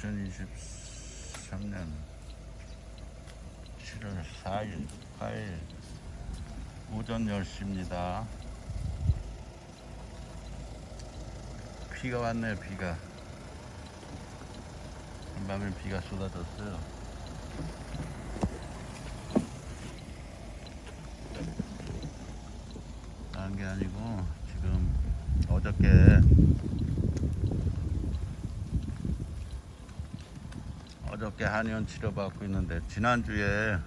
2023년 7월 4일, 8일 오전 10시입니다. 비가 왔네요, 비가. 한밤에 비가 쏟아졌어요. 다른 게 아니고 지금 어저께 어저께 한의원 치료받고 있는데 지난주에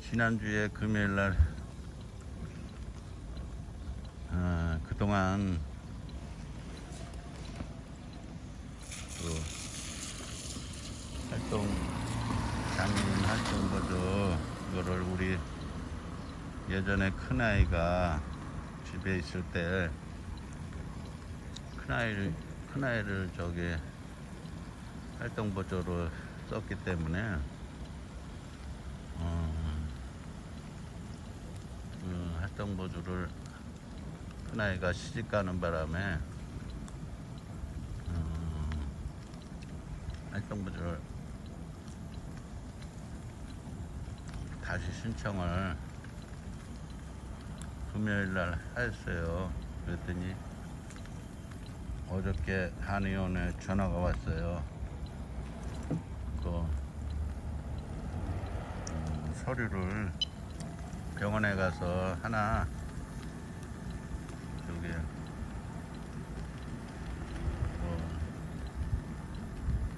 지난주에 금요일날 어, 그동안 그 활동 장애인 활동 거죠 이거를 우리 예전에 큰아이가 집에 있을 때 큰아이를 큰아이를 저기 활동 보조로 썼기 때문에 어, 그 활동 보조를 큰아이가 시집 가는 바람에 어, 활동 보조를 다시 신청을 금요일 날 했어요. 그랬더니 어저께 한의원에 전화가 왔어요. 그 음, 서류를 병원에 가서 하나 저기 뭐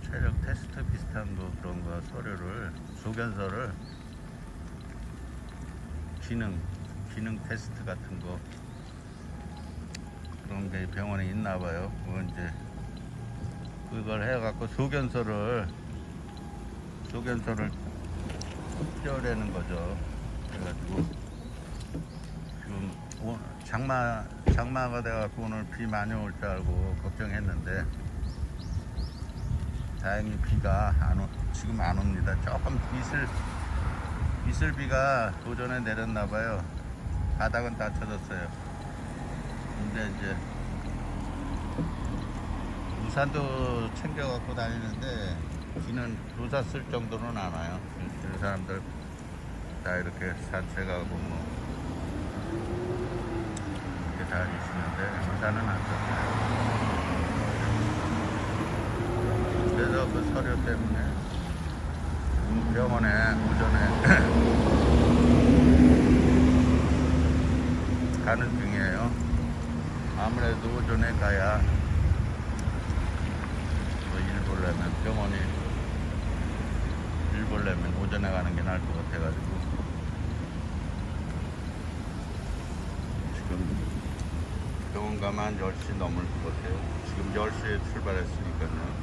체력 테스트 비슷한 거 그런 거 서류를 소견서를 기능 기능 테스트 같은 거 그런 게 병원에 있나 봐요. 그거 이제 그걸 해갖고 소견서를 소견서를 떼어내는 거죠. 그래가지고 지금 오- 장마 장마가 돼갖고 오늘 비 많이 올 줄 알고 걱정했는데 다행히 비가 안 오, 지금 안 옵니다. 조금 이슬 이슬 비가 오전에 내렸나 봐요. 바닥은 다 쳐졌어요. 근데 이제 우산도 챙겨 갖고 다니는데 비는 우산 쓸 정도는 안 와요. 그 사람들 다 이렇게 산책하고 뭐 이렇게 다니시는데 우산은 안 썼어요. 그래서 그 서류 때문에 병원에 오전에 가는 중이에요. 아무래도 오전에 가야 뭐 일 보려면 병원이 일 보려면 오전에 가는 게 나을 것 같아가지고 지금 병원 가면 한 10시 넘을 것 같아요. 지금 10시에 출발했으니까요.